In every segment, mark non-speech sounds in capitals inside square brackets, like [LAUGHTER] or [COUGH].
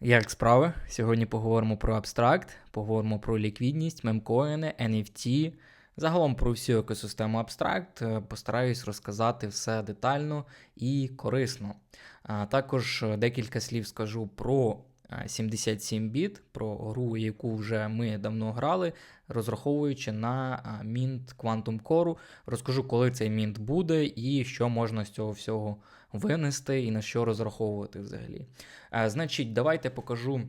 Як справи? Сьогодні поговоримо про абстракт, поговоримо про ліквідність, мемкоїни, NFT, загалом про всю екосистему абстракт. Е, Постараюсь розказати все детально і корисно. Також декілька слів скажу про е, 77 біт, про гру, яку вже ми давно грали, розраховуючи на Mint Quantum Core. Розкажу, коли цей Mint буде і що можна з цього всього винести і на що розраховувати взагалі. Е, Значить, давайте покажу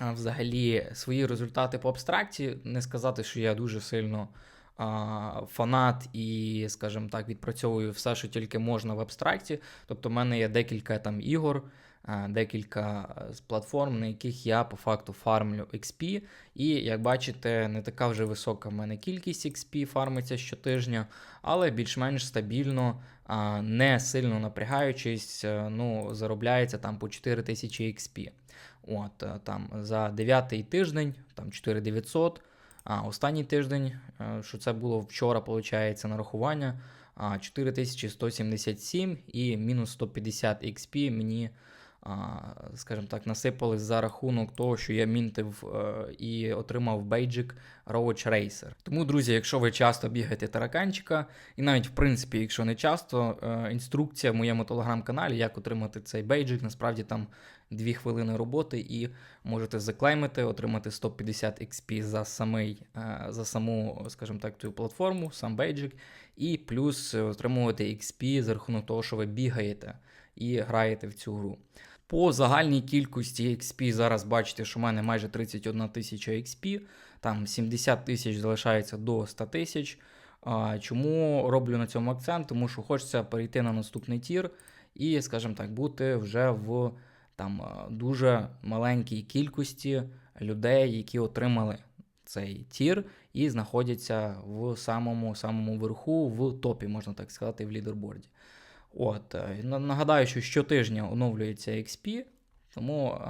взагалі свої результати по абстракції. Не сказати, що я дуже сильно а, фанат і, скажімо так, відпрацьовую все, що тільки можна в абстракті. Тобто, в мене є декілька там ігор, декілька е, платформ, на яких я по факту фармлю XP. І як бачите, не така вже висока в мене кількість XP фармиться щотижня, але більш-менш стабільно, не сильно напрягаючись, е, ну, заробляється там по 4000 XP. От, е, там за 9 тиждень, там 4900. А останній тиждень, е, що це було вчора, виходить, нарахування 4177 і мінус 150 XP мені, скажімо так, насипали за рахунок того, що я мінтив е, і отримав бейджик Roach Racer. Тому, друзі, якщо ви часто бігаєте тараканчика, і навіть в принципі, якщо не часто, е, інструкція в моєму телеграм-каналі, як отримати цей бейджик, насправді там 2 хвилини роботи, і можете заклеймити, отримати 150 XP за самий, е, за саму, скажімо так, цю платформу, сам бейджик, і плюс отримувати XP за рахунок того, що ви бігаєте і граєте в цю гру. По загальній кількості XP зараз бачите, що в мене майже 31 тисяча XP, там 70 тисяч залишається до 100 тисяч. Чому роблю на цьому акцент? Тому що хочеться перейти на наступний тір і, скажімо так, бути вже в там дуже маленькій кількості людей, які отримали цей тір і знаходяться в самому самому верху, в топі, можна так сказати, в лідерборді. От, е, нагадаю, що щотижня оновлюється XP, тому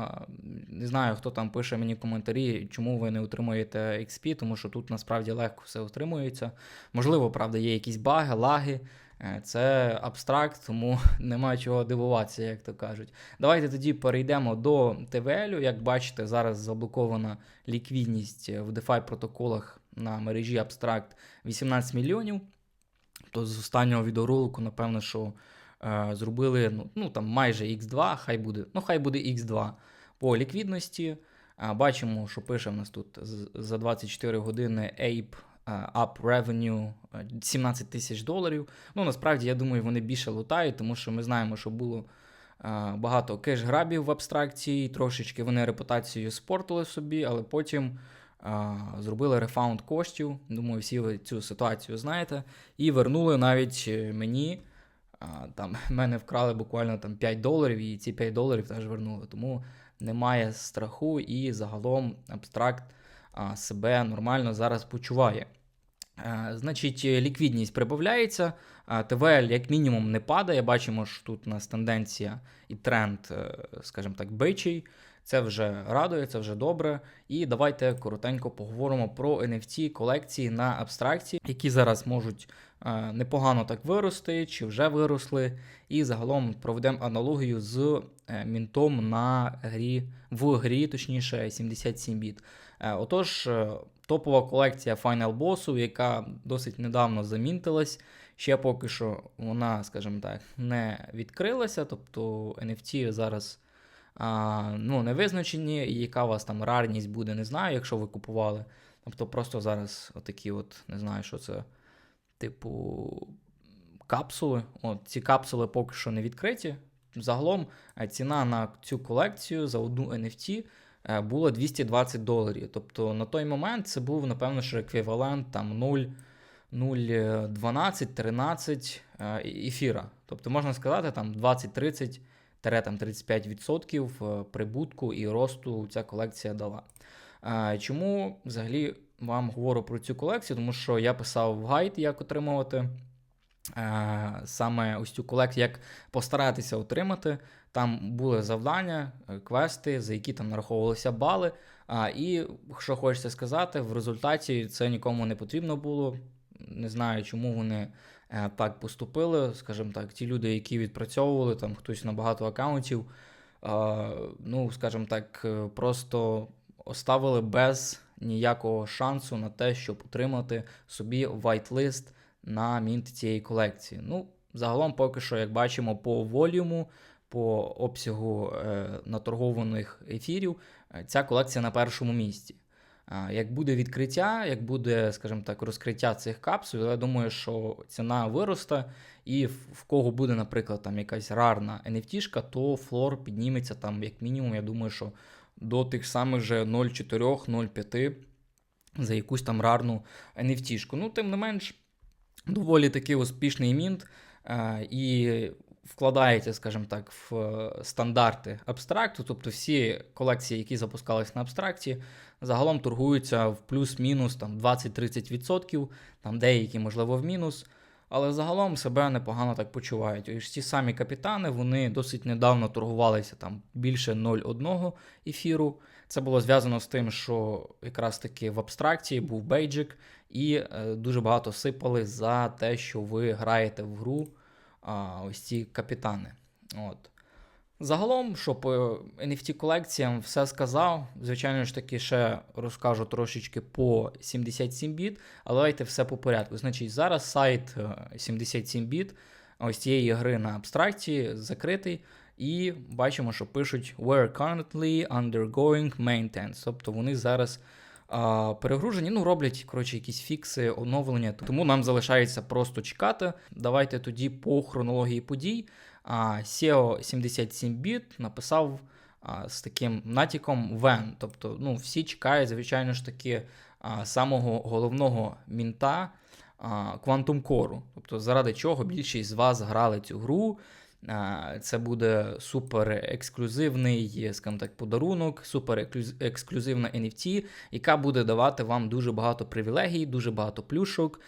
не знаю, хто там пише мені коментарі, чому ви не отримуєте XP, тому що тут насправді легко все отримується. Можливо, правда, є якісь баги, лаги. Е, Це абстракт, тому [LAUGHS] немає чого дивуватися, як то кажуть. Давайте тоді перейдемо до ТВЛ. Як бачите, зараз заблокована ліквідність в DeFi протоколах на мережі Abstract 18 мільйонів. То з останнього відеоролику, напевно, що е, зробили ну, ну, там майже X2, хай буде, ну, хай буде X2 по ліквідності. Е, бачимо, що пише в нас тут за 24 години Ape е, Up Revenue е, 17 тисяч доларів. Ну, насправді, я думаю, вони більше лутають, тому що ми знаємо, що було е, багато кеш-грабів в абстракції, трошечки вони репутацію спортили собі, але потім зробили рефаунд коштів. Думаю, всі ви цю ситуацію знаєте. І вернули навіть е, мені. А, там [LAUGHS] мене вкрали буквально там 5 доларів, і ці 5 доларів теж вернули. Тому немає страху, і загалом абстракт а, себе нормально зараз почуває. А, Значить, е, ліквідність прибавляється, а ТВЛ як мінімум не падає. Бачимо, що тут у нас тенденція і тренд, е, скажімо так, бичий. Це вже радує, це вже добре. І давайте коротенько поговоримо про NFT колекції на абстракції, які зараз можуть е, непогано так вирости, чи вже виросли. І загалом проведемо аналогію з е, мінтом на грі в грі, точніше 77 біт. Е, Отож, топова колекція Final Boss, яка досить недавно замінтилась. Ще поки що вона, скажімо так, не відкрилася. Тобто NFT зараз ну, не визначені, і яка у вас там рарність буде, не знаю, якщо ви купували. Тобто просто зараз отакі от, не знаю, що це, типу, капсули. От, ці капсули поки що не відкриті. Загалом е, ціна на цю колекцію за одну NFT е, була 220 доларів. Тобто на той момент це був, напевно, що еквівалент там 0. 0,12-13 е, ефіра. Тобто, можна сказати, там 20-30 там 35% е, прибутку і росту ця колекція дала. Чому взагалі вам говорю про цю колекцію? Тому що я писав в гайд, як отримувати е, саме ось цю колекцію, як постаратися отримати. Там були завдання, е, квести, за які там нараховувалися бали. І що хочеться сказати, в результаті це нікому не потрібно було. Не знаю, чому вони так поступили. Скажімо так, ті люди, які відпрацьовували, там хтось на багато аккаунтів, ну, скажімо так, е, просто оставили без ніякого шансу на те, щоб отримати собі whitelist на мінт цієї колекції. Ну, загалом, поки що, як бачимо, по волюму, по обсягу е, наторгованих ефірів, е, ця колекція на першому місці. Як буде відкриття, як буде, скажімо так, розкриття цих капсул, я думаю, що ціна виросте, і в кого буде, наприклад, там якась рарна NFT, то флор підніметься там, як мінімум, я думаю, що до тих самих же 0,4-0,5 за якусь там рарну NFT. Ну, тим не менш, доволі такий успішний мінт. І вкладається, скажімо так, в е, стандарти абстракту, тобто всі колекції, які запускались на абстракті, загалом торгуються в плюс-мінус там 20-30%, там деякі, можливо, в мінус. Але загалом себе непогано так почувають. І ж ті самі капітани вони досить недавно торгувалися там більше 0,1 ефіру. Це було зв'язано з тим, що якраз таки в абстракції був бейджик, і е, дуже багато сипали за те, що ви граєте в гру а, ось ці капітани. От. Загалом, що по NFT колекціям все сказав. Звичайно ж таки, ще розкажу трошечки по 77 біт, але давайте все по порядку. Значить, зараз сайт 77 е, біт ось цієї гри на абстракції закритий. І бачимо, що пишуть We're currently undergoing maintenance. Тобто вони зараз перегружені, ну, роблять коротше, якісь фікси, оновлення. Тому нам залишається просто чекати. Давайте тоді по хронології подій. SEO 77 біт написав з таким натяком when. Тобто ну, всі чекають, звичайно ж таки, самого головного мінта Quantum Core. Тобто, заради чого більшість з вас грали цю гру. Це буде супер ексклюзивний, скажімо так, подарунок, супер ексклюзивна NFT, яка буде давати вам дуже багато привілегій, дуже багато плюшок.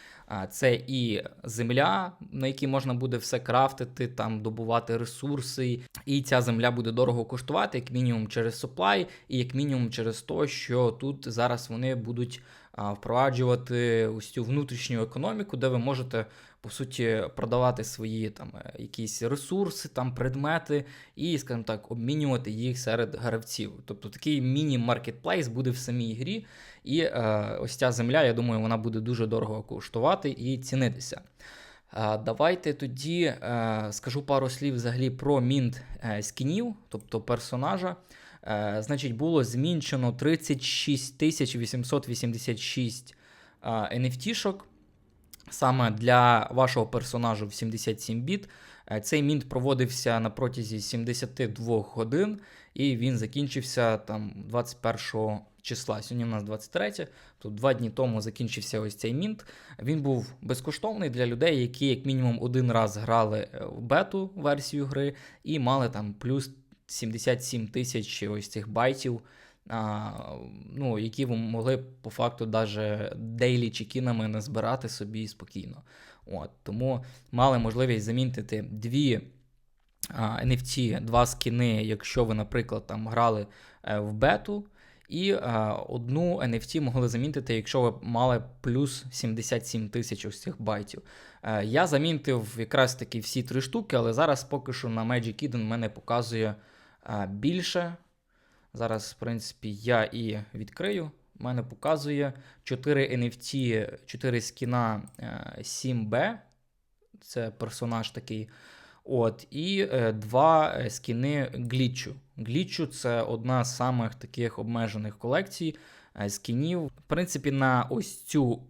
Це і земля, на якій можна буде все крафтити, там добувати ресурси. І ця земля буде дорого коштувати, як мінімум через supply, і як мінімум через те, що тут зараз вони будуть впроваджувати ось цю внутрішню економіку, де ви можете по суті продавати свої там е, якісь ресурси, там предмети, і, скажімо так, обмінювати їх серед гравців. Тобто такий міні-маркетплейс буде в самій грі. І е, ось ця земля, я думаю, вона буде дуже дорого коштувати і цінитися. Е, давайте тоді е, скажу пару слів взагалі про мінт скінів, тобто персонажа. Значить, було змінчено 36 886 NFT-шок. Саме для вашого персонажу в 77 біт. Е, цей мінт проводився на протязі 72 годин, і він закінчився там 21 числа. Сьогодні у нас 23, тут два дні тому закінчився ось цей мінт. Він був безкоштовний для людей, які як мінімум один раз грали е, в бету версію гри і мали там плюс 77 тисяч ось цих байтів а, ну, які ви могли по факту даже дейлі чекінами назбирати собі спокійно. От, Тому мали можливість замінити дві а, NFT, два скіни, якщо ви, наприклад, там грали е, в бету. І а, одну NFT могли замінити, якщо ви мали плюс 77 тисяч ось цих байтів. А, е, я замінтив якраз таки всі три штуки, але зараз поки що на Magic Eden мене показує а, більше Зараз, в принципі, я і відкрию. У мене показує 4 NFT, 4 скіна 7B. Е, Це персонаж такий. От, І е, два е, скіни глічу. Глічу це одна з самих таких обмежених колекцій скінів. В принципі, на ось цю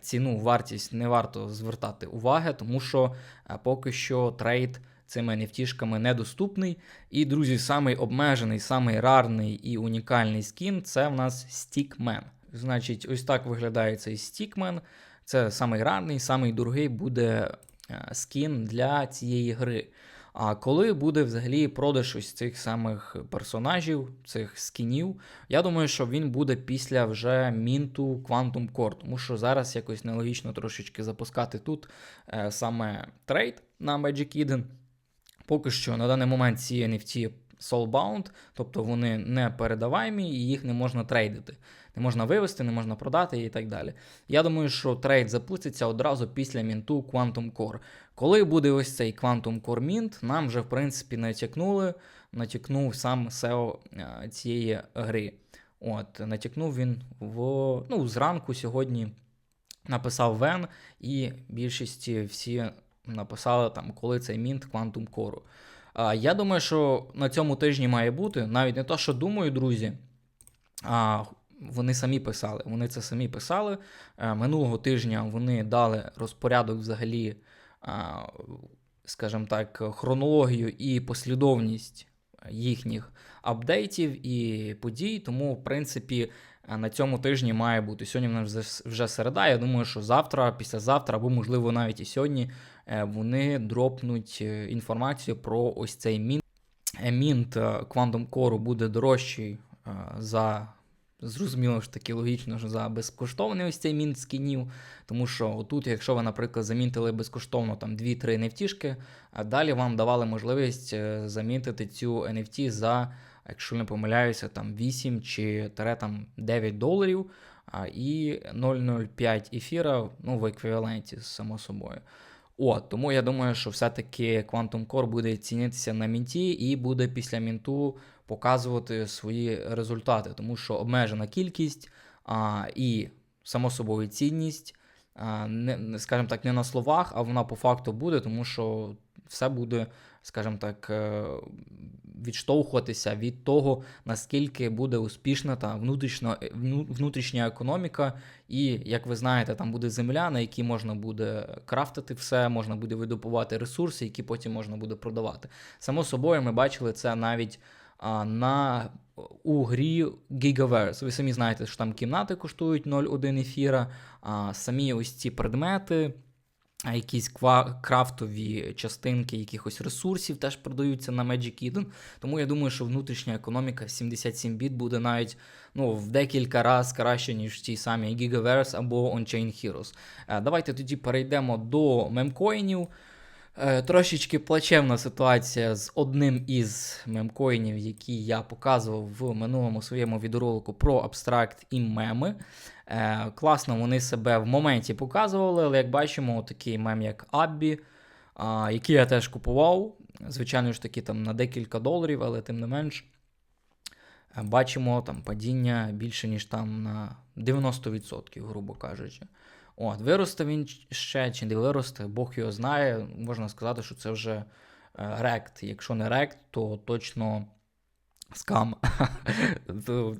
ціну вартість не варто звертати уваги, тому що поки що трейд цими NFT-шками недоступний. І, друзі, самий обмежений, самий рарний і унікальний скін це в нас Stickman. Значить, ось так виглядає цей Stickman. Це самий рарний, самий дорогий буде е, скін для цієї гри. А коли буде взагалі продаж ось цих самих персонажів, цих скінів, я думаю, що він буде після вже мінту Quantum Core, тому що зараз якось нелогічно трошечки запускати тут е, саме трейд на Magic Eden. Поки що на даний момент ці NFT soulbound, тобто вони не передаваємі і їх не можна трейдити. Не можна вивести, не можна продати і так далі. Я думаю, що трейд запуститься одразу після мінту Quantum Core. Коли буде ось цей Quantum Core Mint, нам вже в принципі натякнули, натякнув сам SEO е, цієї гри. От, Натякнув він в ну, зранку сьогодні написав Вен, і більшості всі написали, там, коли цей мінт Quantum Core. А, Я думаю, що на цьому тижні має бути. Навіть не то, що думаю, друзі. а Вони самі писали. Вони це самі писали. А, минулого тижня вони дали розпорядок взагалі, а, скажімо так, хронологію і послідовність їхніх апдейтів і подій. Тому, в принципі, на цьому тижні має бути. Сьогодні в нас вже середа. Я думаю, що завтра, післязавтра, або, можливо, навіть і сьогодні е, вони дропнуть е, інформацію про ось цей мінт. Е, мінт Quantum Core буде дорожчий за. Зрозуміло ж таки логічно що за безкоштовний ось цей мінт скінів. Тому що отут, якщо ви, наприклад, замінтили безкоштовно там 2-3 NFT, а далі вам давали можливість замінтити цю NFT за якщо не помиляюся, там 8 чи там 9 доларів, і 0,05 ефіра ну, в еквіваленті, само собою. От, Тому я думаю, що все-таки Quantum Core буде цінитися на мінті і буде після мінту показувати свої результати, тому що обмежена кількість а, і, само собою, цінність, а, не, скажімо так, не на словах, а вона по факту буде, тому що все буде, скажімо так, е, відштовхуватися від того, наскільки буде успішна та внутрішня, внутрішня економіка. І, як ви знаєте, там буде земля, на якій можна буде крафтити все, можна буде видобувати ресурси, які потім можна буде продавати. Само собою, ми бачили це навіть на у грі Gigaverse. Ви самі знаєте, що там кімнати коштують 0,1 ефіра, а самі ось ці предмети якісь крафтові частинки якихось ресурсів теж продаються на Magic Eden. Тому я думаю, що внутрішня економіка 77 біт буде навіть ну, в декілька разів краще, ніж ті самі Gigaverse або On-Chain Heroes. Е, давайте тоді перейдемо до мемкоїнів. Е, трошечки плачевна ситуація з одним із мемкоїнів, які я показував в минулому своєму відеоролику про абстракт і меми. Е, Класно вони себе в моменті показували, але як бачимо, такий мем, як Аббі, який я теж купував. Звичайно ж таки, там на декілька доларів, але тим не менш. Е, бачимо там падіння більше, ніж там на 90%, грубо кажучи. От, Виросте він ще чи не виросте, Бог його знає. Можна сказати, що це вже рект. Якщо не рект, то точно скам.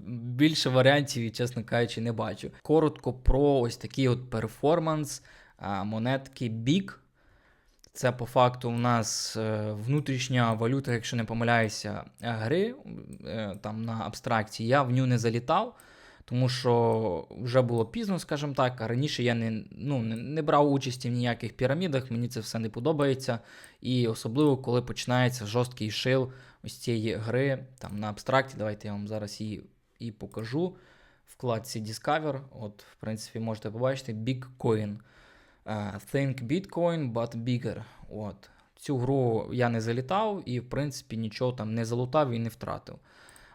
Більше варіантів, чесно кажучи, не бачу. Коротко про ось такий от перформанс монетки BIG. Це по факту у нас е, внутрішня валюта, якщо не помиляюся, гри е, там на абстракції. Я в ню не залітав тому що вже було пізно, скажімо так. А раніше я не ну, не брав участі в ніяких пірамідах, мені це все не подобається. І особливо, коли починається жорсткий шил ось цієї гри там на абстракті. Давайте я вам зараз її і покажу. Вкладці Discover. От, в принципі, можете побачити Bitcoin. Uh, Think Bitcoin, but bigger. От. Цю гру я не залітав і, в принципі, нічого там не залутав і не втратив.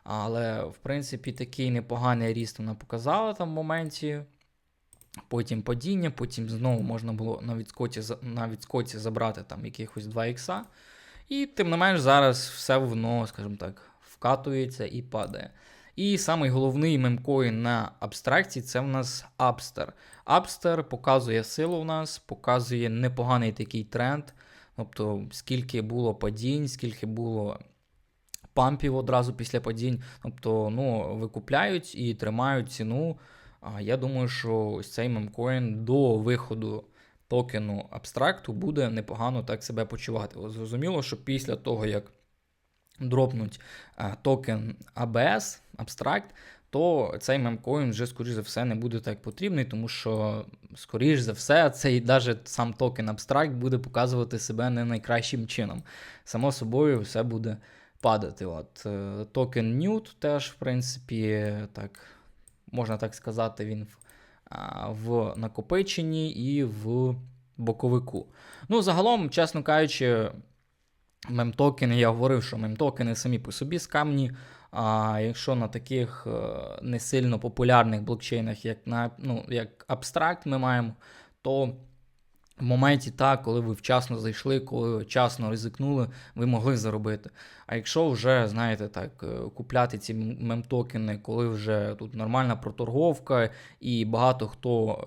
Але, в принципі, такий непоганий ріст вона показала там в моменті. Потім падіння, потім знову можна було на відскоці на відскоці забрати там якихось 2 ікса. І тим не менш, зараз все воно, скажімо так, вкатується і падає. І самий головний мемкоін на абстракції це в нас Upster. Upster показує силу в нас, показує непоганий такий тренд. Тобто, скільки було падінь, скільки було пампів одразу після падінь. Тобто ну, викупляють і тримають ціну. Я думаю, що ось цей мемкоін до виходу токену абстракту буде непогано так себе почувати. Зрозуміло, що після того, як дропнуть токен ABS, абстракт, то цей мемкоін вже, скоріш за все, не буде так потрібний, тому що, скоріш за все, цей навіть сам токен абстракт буде показувати себе не найкращим чином. Само собою, все буде падати. От. Е, токен Newt теж, в принципі, так, можна так сказати, він в, накопиченні і в боковику. Ну, загалом, чесно кажучи, мемтокени, я говорив, що мемтокени самі по собі скамні. А якщо на таких е, не сильно популярних блокчейнах, як на ну, як абстракт, ми маємо, то в моменті так, коли ви вчасно зайшли, коли вчасно ризикнули, ви могли заробити. А якщо вже, знаєте, так, е, купляти ці мемтокени, коли вже тут нормальна проторговка, і багато хто,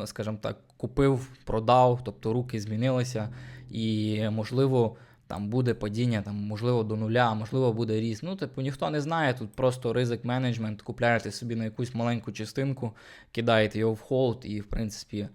е, скажімо так, купив, продав, тобто руки змінилися, і можливо. Там буде падіння, там, можливо, до нуля, можливо, буде ріст. Ну, типу, ніхто не знає. Тут просто ризик менеджмент, купляєте собі на якусь маленьку частинку, кидаєте його в холд і, в принципі,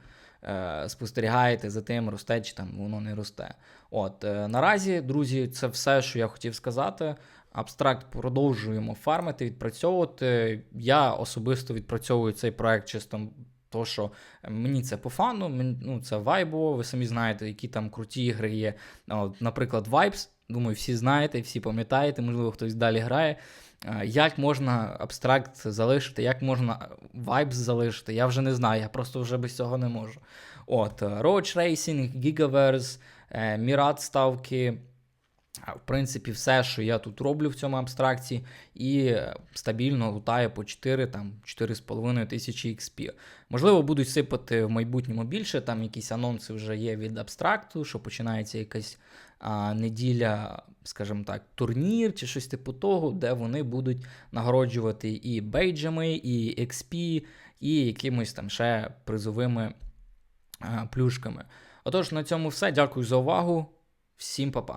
е, спостерігаєте за тим, росте чи там воно не росте. От е, наразі, друзі, це все, що я хотів сказати. Абстракт продовжуємо фармити, відпрацьовувати. Я особисто відпрацьовую цей проект чисто. То, що мені це по фану, ну, це вайбово, ви самі знаєте, які там круті ігри є. Наприклад, Vibes, думаю, всі знаєте, всі пам'ятаєте, можливо, хтось далі грає. Е, Як можна абстракт залишити, як можна Vibes залишити, я вже не знаю, я просто вже без цього не можу. От, е, Roach Racing, Gigaverse, е, Мірат ставки. В принципі, все, що я тут роблю в цьому абстракції, і е, стабільно лутаю по 4, там 4,5 тисячі XP. Можливо, будуть сипати в майбутньому більше. Там якісь анонси вже є від абстракту, що починається якась а, неділя, скажімо так, турнір чи щось типу того, де вони будуть нагороджувати і бейджами, і XP, і якимось там ще призовими а, плюшками. Отож, на цьому все. Дякую за увагу. Всім па-па.